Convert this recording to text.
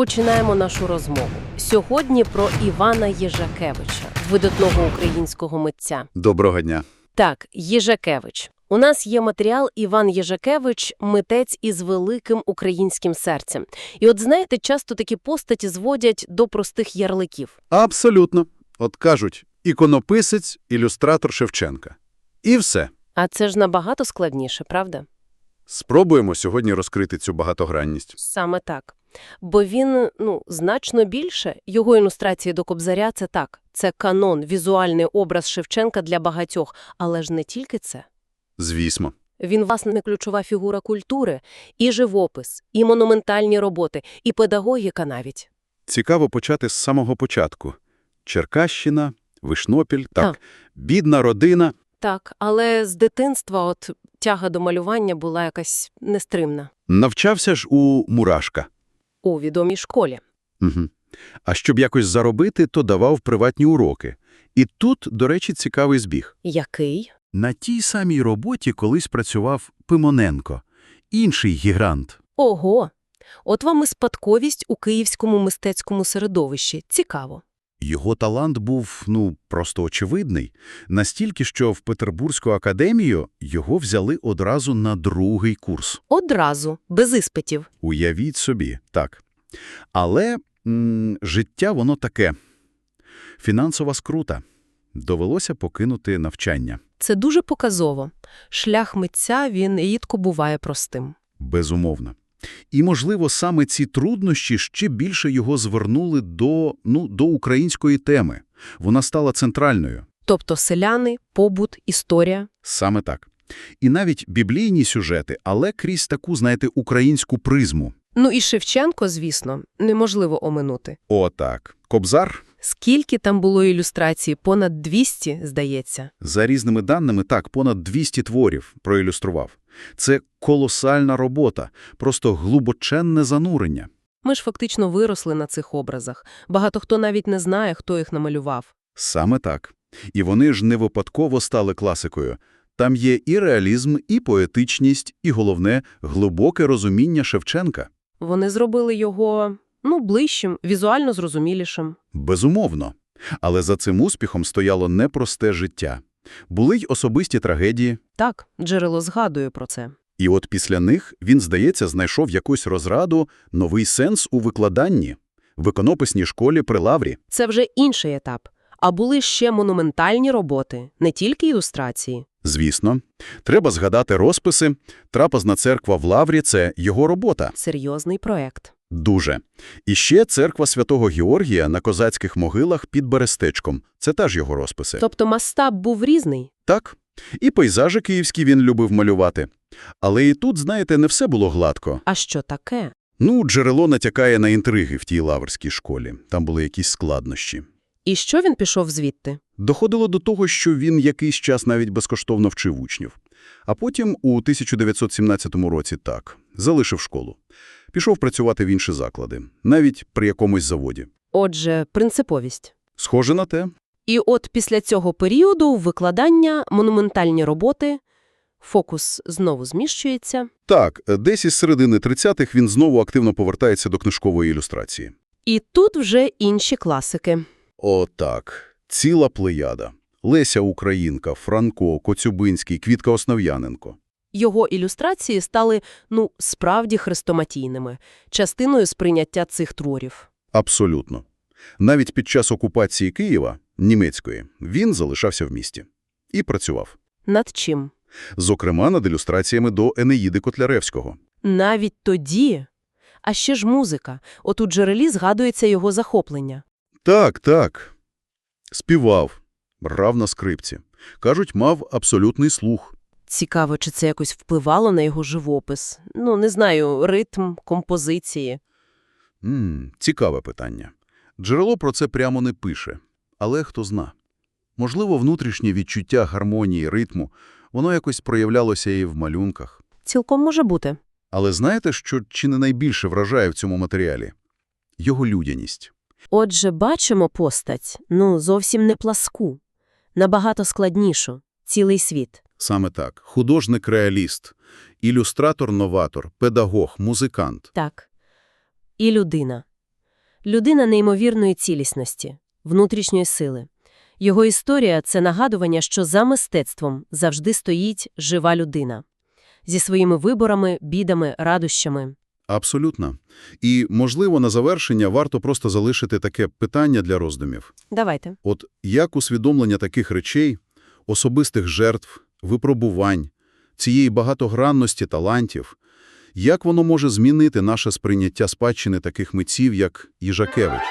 Починаємо нашу розмову. Сьогодні про Івана Єжакевича, видатного українського митця. Доброго дня. Так, Єжакевич. У нас є матеріал Іван Єжакевич, митець із великим українським серцем. І от знаєте, часто такі постаті зводять до простих ярликів. Абсолютно. От кажуть, іконописець, ілюстратор Шевченка. І все. А це ж набагато складніше, правда? Спробуємо сьогодні розкрити цю багатогранність. Саме так. Бо він, ну, значно більше. Його ілюстрації до Кобзаря – це так. Це канон, візуальний образ Шевченка для багатьох. Але ж не тільки це. Звісно. Він, власне, ключова фігура культури. І живопис, і монументальні роботи, і педагогіка навіть. Цікаво почати з самого початку. Черкащина, Вишнопіль, так, Так. бідна родина. Так, але з дитинства от тяга до малювання була якась нестримна. Навчався ж у Мурашка. У відомій школі. Угу. А щоб якось заробити, то давав приватні уроки. І тут, до речі, цікавий збіг. Який? На тій самій роботі колись працював Пимоненко, інший гігант. Ого! От вам і спадковість у київському мистецькому середовищі. Цікаво. Його талант був, ну, просто очевидний. Настільки, що в Петербурзьку академію його взяли одразу на другий курс. Одразу, без іспитів. Уявіть собі, так. Але м, життя воно таке. Фінансова скрута. Довелося покинути навчання. Це дуже показово. Шлях митця, він рідко буває простим. Безумовно. І, можливо, саме ці труднощі ще більше його звернули до, ну, до української теми. Вона стала центральною. Тобто селяни, побут, історія. Саме так. І навіть біблійні сюжети, але крізь таку, знаєте, українську призму. Ну і Шевченко, звісно, неможливо оминути. О, так. Кобзар, Скільки там було ілюстрацій? Понад 200, здається. за різними даними, так, понад 200 творів проілюстрував. Це колосальна робота, просто глибоченне занурення. Ми ж фактично виросли на цих образах. Багато хто навіть не знає, хто їх намалював. Саме так. І вони ж не випадково стали класикою. Там є і реалізм, і поетичність, і, головне, глибоке розуміння Шевченка. Вони зробили його, ну, ближчим, візуально зрозумілішим. Безумовно. Але за цим успіхом стояло непросте життя. Були й особисті трагедії, Так, джерело згадує про це. і от після них він, здається, знайшов якусь розраду, новий сенс у викладанні в іконописній школі при Лаврі. Це вже інший етап. А були ще монументальні роботи, не тільки ілюстрації. Звісно. Треба згадати розписи. Трапезна церква в Лаврі – це його робота. Серйозний проект. Дуже. І ще церква святого Георгія на козацьких могилах під Берестечком. Це теж його розписи. Тобто масштаб був різний. Так. І пейзажі київські він любив малювати. Але і тут, знаєте, не все було гладко. А що таке? Ну, джерело натякає на інтриги в тій лаврській школі. Там були якісь складнощі. І що він пішов звідти? Доходило до того, що він якийсь час навіть безкоштовно вчив учнів. А потім у 1917 році так, залишив школу. Пішов працювати в інші заклади, навіть при якомусь заводі. Отже, принциповість. Схоже на те. І от після цього періоду викладання, монументальні роботи, фокус знову зміщується. Так, десь із середини 30-х він знову активно повертається до книжкової ілюстрації. І тут вже інші класики. О, так. Ціла плеяда. Леся Українка, Франко, Коцюбинський, Квітка Основ'яненко. Його ілюстрації стали, ну, справді хрестоматійними, частиною сприйняття цих творів. Абсолютно. Навіть під час окупації Києва, німецької, він залишався в місті. І працював. Над чим? Зокрема, над ілюстраціями до Енеїди Котляревського. Навіть тоді. А ще ж музика. От у джерелі згадується його захоплення. Так, так. Співав. Грав на скрипці. Кажуть, мав абсолютний слух. Цікаво, чи це якось впливало на його живопис. Ну, не знаю, ритм, композиції. М, цікаве питання. Джерело про це прямо не пише. Але хто зна. Можливо, внутрішнє відчуття гармонії, ритму, воно якось проявлялося і в малюнках. Цілком може бути. Але знаєте, що чи не найбільше вражає в цьому матеріалі? Його людяність. Отже, бачимо постать, ну, зовсім не пласку, набагато складнішу, цілий світ. Саме так. Художник-реаліст, ілюстратор-новатор, педагог, музикант. Так. І людина. Людина неймовірної цілісності, внутрішньої сили. Його історія – це нагадування, що за мистецтвом завжди стоїть жива людина. Зі своїми виборами, бідами, радощами. Абсолютно. І, можливо, на завершення варто просто залишити таке питання для роздумів. Давайте. От як усвідомлення таких речей, особистих жертв, випробувань, цієї багатогранності талантів, як воно може змінити наше сприйняття спадщини таких митців, як Їжакевич?